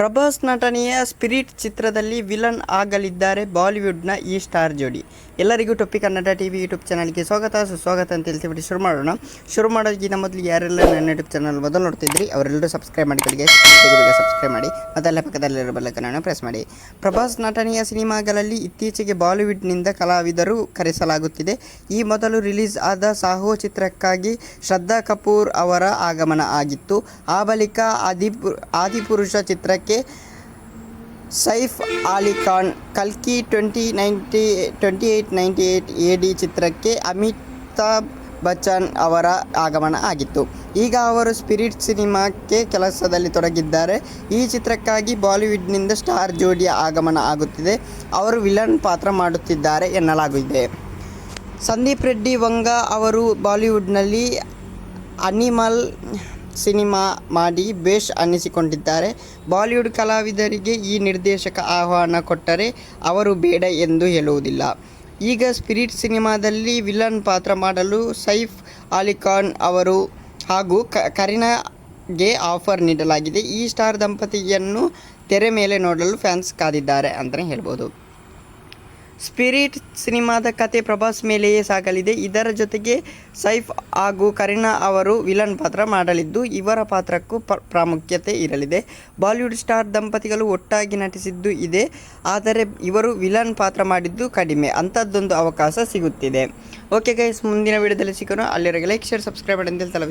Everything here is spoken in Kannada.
ಪ್ರಭಾಸ್ ನಟನೆಯ ಸ್ಪಿರಿಟ್ ಚಿತ್ರದಲ್ಲಿ ವಿಲನ್ ಆಗಲಿದ್ದಾರೆ ಬಾಲಿವುಡ್ನ ಈ ಸ್ಟಾರ್ ಜೋಡಿ. ಎಲ್ಲರಿಗೂ ಟೊಪ್ಪಿ ಕನ್ನಡ ಟಿ ವಿ ಯೂಟ್ಯೂಬ್ ಚಾನಲ್ಗೆ ಸ್ವಾಗತ, ಸುಸ್ವಾಗತ ಅಂತ ಹೇಳ್ತೀವಿ ಶುರು ಮಾಡೋಣ. ಶುರು ಮಾಡೋದಕ್ಕಿಂತ ಮೊದಲು ಯಾರೆಲ್ಲ ನನ್ನ ಯೂಟ್ಯೂಬ್ ಚಾನಲ್ ಮೊದಲು ನೋಡ್ತಿದ್ರಿ, ಅವರೆಲ್ಲರೂ ಸಬ್ಸ್ಕ್ರೈಬ್ ಮಾಡಿ ಕಡೆಗೆ ಸಬ್ಸ್ಕ್ರೈಬ್ ಮಾಡಿ ಮತ್ತೆಲ್ಲ ಪಕ್ಕದಲ್ಲಿರೋ ಬಲಕನನ್ನು ಪ್ರೆಸ್ ಮಾಡಿ. ಪ್ರಭಾಸ್ ನಟನೆಯ ಸಿನಿಮಾಗಳಲ್ಲಿ ಇತ್ತೀಚೆಗೆ ಬಾಲಿವುಡ್ನಿಂದ ಕಲಾವಿದರು ಕರೆಸಲಾಗುತ್ತಿದೆ. ಈ ಮೊದಲು ರಿಲೀಸ್ ಆದ ಸಾಹೋ ಚಿತ್ರಕ್ಕಾಗಿ ಶ್ರದ್ಧಾ ಕಪೂರ್ ಅವರ ಆಗಮನ ಆಗಿತ್ತು. ಆ ಬಳಿಕ ಆದಿಪು ಆದಿಪುರುಷ ಚಿತ್ರಕ್ಕೆ ಸೈಫ್ ಅಲಿ ಖಾನ್ ಕಲ್ಕಿ twenty ninety, twenty eight ninety eight A D ಚಿತ್ರಕ್ಕೆ ಅಮಿತಾಬ್ ಬಚ್ಚನ್ ಅವರ ಆಗಮನ ಆಗಿತ್ತು. ಈಗ ಅವರು ಸ್ಪಿರಿಟ್ ಸಿನಿಮಾಕ್ಕೆ ಕೆಲಸದಲ್ಲಿ ತೊಡಗಿದ್ದಾರೆ. ಈ ಚಿತ್ರಕ್ಕಾಗಿ ಬಾಲಿವುಡ್ನಿಂದ ಸ್ಟಾರ್ ಜೋಡಿಯ ಆಗಮನ ಆಗುತ್ತಿದೆ. ಅವರು ವಿಲನ್ ಪಾತ್ರ ಮಾಡುತ್ತಿದ್ದಾರೆ ಎನ್ನಲಾಗಿದೆ. ಸಂದೀಪ್ ರೆಡ್ಡಿ, ವಂಗ ಅವರು ಬಾಲಿವುಡ್ನಲ್ಲಿ ಅನಿಮಲ್ ಸಿನಿಮಾ ಮಾಡಿ ಬೇಷ್ ಅನ್ನಿಸಿಕೊಂಡಿದ್ದಾರೆ. ಬಾಲಿವುಡ್ ಕಲಾವಿದರಿಗೆ ಈ ನಿರ್ದೇಶಕ ಆಹ್ವಾನ ಕೊಟ್ಟರೆ ಅವರು ಬೇಡ ಎಂದು ಹೇಳುವುದಿಲ್ಲ. ಈಗ ಸ್ಪಿರಿಟ್ ಸಿನಿಮಾದಲ್ಲಿ ವಿಲನ್ ಪಾತ್ರ ಮಾಡಲು ಸೈಫ್ ಅಲಿಖಾನ್ ಅವರು ಹಾಗೂ ಕರೀನಾಗೆ ಆಫರ್ ನೀಡಲಾಗಿದೆ. ಈ ಸ್ಟಾರ್ ದಂಪತಿಯನ್ನು ತೆರೆ ಮೇಲೆ ನೋಡಲು ಫ್ಯಾನ್ಸ್ ಕಾದಿದ್ದಾರೆ ಅಂತಲೇ ಹೇಳ್ಬೋದು. ಸ್ಪಿರಿಟ್ ಸಿನಿಮಾದ ಕತೆ ಪ್ರಭಾಸ್ ಮೇಲೆಯೇ ಸಾಗಲಿದೆ. ಇದರ ಜೊತೆಗೆ ಸೈಫ್ ಹಾಗೂ ಕರೀನಾ ಅವರು ವಿಲನ್ ಪಾತ್ರ ಮಾಡಲಿದ್ದು, ಇವರ ಪಾತ್ರಕ್ಕೂ ಪ್ರಾಮುಖ್ಯತೆ ಇರಲಿದೆ. ಬಾಲಿವುಡ್ ಸ್ಟಾರ್ ದಂಪತಿಗಳು ಒಟ್ಟಾಗಿ ನಟಿಸಿದ್ದು ಇದೆ, ಆದರೆ ಇವರು ವಿಲನ್ ಪಾತ್ರ ಮಾಡಿದ್ದು ಕಡಿಮೆ. ಅಂಥದ್ದೊಂದು ಅವಕಾಶ ಸಿಗುತ್ತಿದೆ. ಓಕೆ ಗೈಸ್, ಮುಂದಿನ ವಿಡಿಯೋದಲ್ಲಿ ಸಿಗೋಣ. ಅಲ್ಲಿವರೆಗೆ ಲೈಕ್, ಶೇರ್, ಸಬ್ಸ್ಕ್ರೈಬ್ ಅಂತ